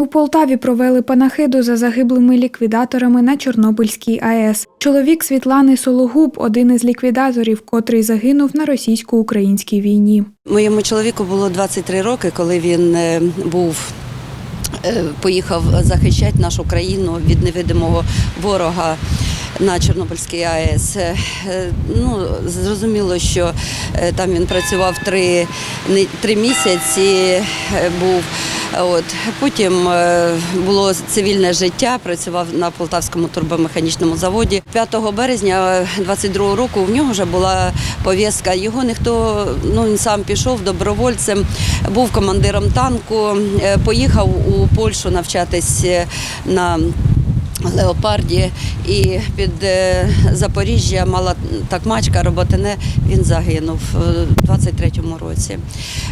У Полтаві провели панахиду за загиблими ліквідаторами на Чорнобильській АЕС. Чоловік Світлани Сологуб один із ліквідаторів, котрий загинув на російсько-українській війні. Моєму чоловіку було 23 роки, коли він е, був. е, Поїхав захищати нашу країну від невидимого ворога на Чорнобильській АЕС. Е, е, Ну, зрозуміло, що е, там він працював три, три місяці, був. От. Потім було цивільне життя, працював на Полтавському турбомеханічному заводі. 5 березня 22 року в нього вже була пов'язка. Його ніхто, ну він сам пішов добровольцем, був командиром танку, поїхав у Польщу навчатись на Леопарді і під е, Запоріжжя мала такмачка Роботине, він загинув у 23-му році.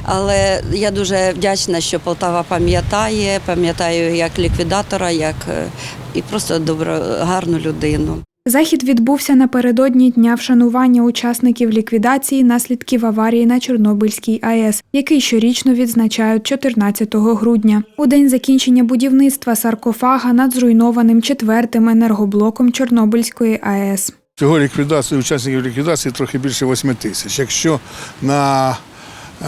Але я дуже вдячна, що Полтава пам'ятає, пам'ятаю як ліквідатора, як е, і просто добро, гарну людину. Захід відбувся напередодні дня вшанування учасників ліквідації наслідків аварії на Чорнобильській АЕС, який щорічно відзначають 14 грудня. У день закінчення будівництва саркофага над зруйнованим четвертим енергоблоком Чорнобильської АЕС. Всього ліквідації, учасників ліквідації трохи більше 8 тисяч. Якщо на, е,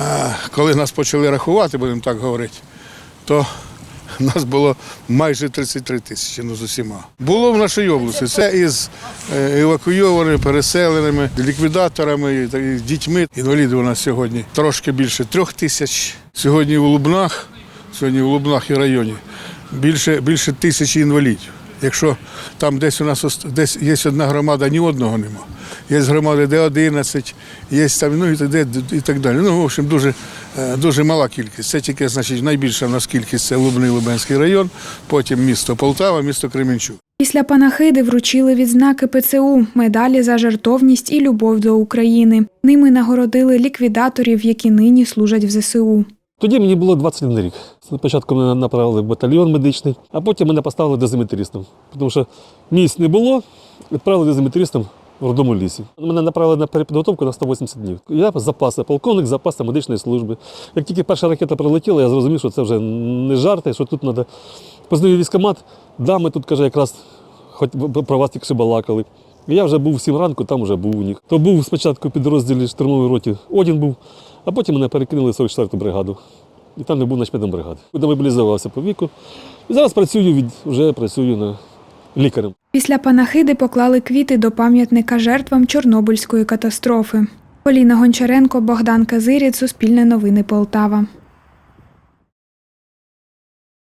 коли нас почали рахувати, будемо так говорити, то нас було майже 33 тисячі ну, з усіма. Було в нашій області. Це із е, евакуйованими, переселеними, ліквідаторами, дітьми. Інвалідів у нас сьогодні трошки більше трьох тисяч. Сьогодні в Лубнах, сьогодні в Лубнах і районі більше, більше тисячі інвалідів. Якщо там десь у нас десь є одна громада, ні одного нема. Є громади, де 11, є там, ну і далі, і так далі. Ну, в общем, дуже, е, дуже мала кількість. Це тільки, значить, найбільша в нас кількість це Лубний Лубенський район, потім місто Полтава, місто Кременчук. Після панахиди вручили відзнаки ПЦУ, медалі за жертовність і любов до України. Ними нагородили ліквідаторів, які нині служать в ЗСУ. Тоді мені було 21 рік. Спочатку мене направили в батальйон медичний, а потім мене поставили дозиметристом. Тому що місць не було, відправили дозиметристом в родому лісі. Мене направили на перепідготовку на 180 днів. Я запаси, полковник запасу медичної служби. Як тільки перша ракета прилетіла, я зрозумів, що це вже не жарти, що тут треба. Познаю військомат, да, ми тут каже, якраз хоч про вас тільки балакали. Я вже був в 7 ранку, там вже був у них. То був спочатку в підрозділі штурмової роті Одін був, а потім мене перекинули в 44-ту бригаду. І там не був начмедом бригади. Демобілізувався по віку. І зараз працюю від вже працюю на лікарем. Після панахиди поклали квіти до пам'ятника жертвам Чорнобильської катастрофи. Поліна Гончаренко, Богдан Казирі, Суспільне новини Полтава.